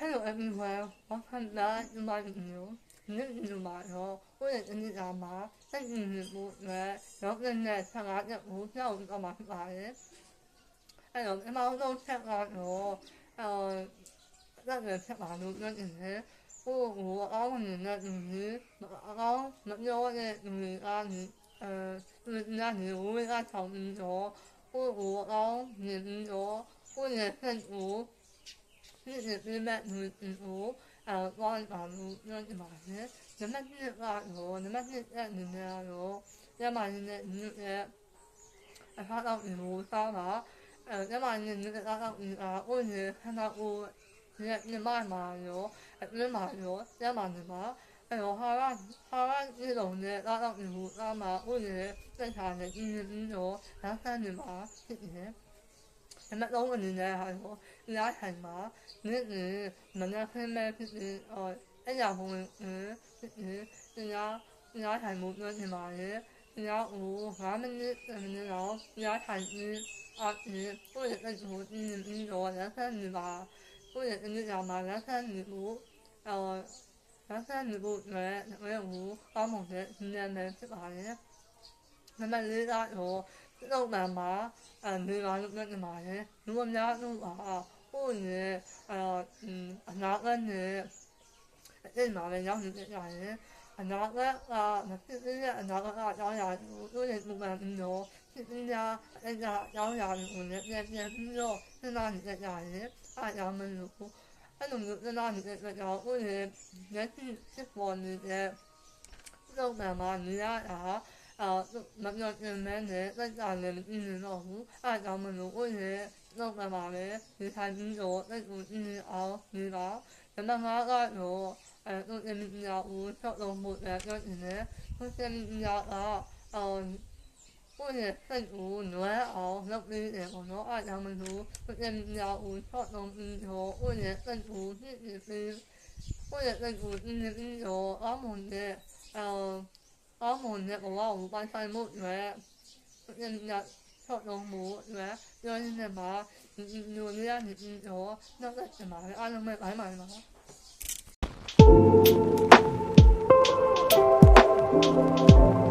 Hello everyone, welcome back to my video. နေ့ညမှာတော့ကိုယ့်ရဲ့အနိစာမှာစိတ်ညစ်နေမှုနဲ့ရောဂါနဲ့ဆံကားတဲ့ဘူးကြောင့်တော့မှာပါတယ်။အဲ့တော့အမောင်းဆုံးဆက်ကတော့အော်ဆက်ရဆက်ပါလို့ပြောနေတယ်။ကိုယ်ကိုအောင်းနေတဲ့လူကြီးအကောင်းမပြောတဲ့လူကြီးအားနေအဲနာနေဝင်အားဆောင်နေတော့ကိုယ်ကိုအောင်းနေတော့ကိုယ့်ရဲ့ဆက်ကို ပြည့်စုံပြည့်မဲ့လူကိုအဲကောင်းအောင်လုပ်ရမှာလေနံပါတ်1ကတော့နံပါတ်1ရဲ့နံပါတ်ရောကျမရဲ့နံပါတ်ရဲ့အဖာတော့ကိုစောင်းတာအဲကျမရဲ့နံပါတ်တော့အိုးနေဟန်တာအိုးရဲ့နံပါတ်မှာရောအတွင်းမှာရောကျမနံပါတ်哎呦，好啦，好啦，这种的，那让你不那嘛，我觉得正常的，嗯嗯，有两三年吧，谢谢。 အမတ်ဆုံးအနေနဲ့ဟာကိုလာထိုင်မှာနင်းနင်းမနာခင်းမဲ့ဖြစ်ပြီးအော်အဲ့ကြောင့်ဘုံအင်းအင်းညာညာထိုင်မှုညွှန်နေပါလေညာကို5မိနစ်10မိနစ်လောက်ညာထိုင်ပြီးအော်အင်းကိုယ့်ရဲ့အကျိုးအင်းပြီးတော့လက်ဆက်နေပါကိုယ့်ရဲ့အင်းကြောင့်မှာလက်ဆက်နေဖို့အော်လက်ဆက်နေဖို့လည်းဝဲဟူကောင်းမွန်တဲ့ဉာဏ်နဲ့ဖြစ်ပါလေနံပါတ်၄ကတော့ 弄完嘛，啊，你拿那个嘛呢？如果拿弄啊，或者啊，嗯，拿个呢，那嘛呢，然后你哪呢？拿个啊，那这这拿个啊，然后呀，有点不满意哦。人家人家然后呀，我那那那那肉，那那你在哪呢？啊，咱们如果，那种那那你在那然后我呢，也是是我呢的，弄完嘛，你呀啊。 အာမပြောပြင်းမဲနဲ့စိတ်ကြလည်းမပြင်းနေတော့ဘူးအဲကြောင့်မလို့ကိုယ့်ရဲ့တော့ပါပါလေဒီထိုင်ပြီးတော့စိတ်ကိုပြင်းအောင်နေတော့နံပါတ်5ကတော့အဲတော့အမြင်ရောဦးဆောက်တော့မှုလည်းပြောနေတယ်ကိုယ်စံရောတော့အော်ကိုယ့်ရဲ့စိတ်ကိုနွမ်းအောင်လုပ်နေတယ်ပေါ့နော်အဲကြောင့်မလို့ကိုယ်စံရောဦးဆောက်တော့ပြီးတော့ကိုယ့်ရဲ့စိတ်ကိုနှိမ့်ပြီးကိုယ့်ရဲ့စိတ်ကိုနှိမ့်ပြီးတော့အမှန်တည်းအော် ကောင်းမွန်တဲ့ဘဝကိုပိုင်ဆိုင်မှုတွေနဲ့ဆောက်လုပ်မှုတွေပြောရင်းနဲ့မှာညိုညရနေပြီးတော့နောက်ဆက်တင်ပါတယ်အားလုံးပဲဘိုင်းပါပါ Thank you.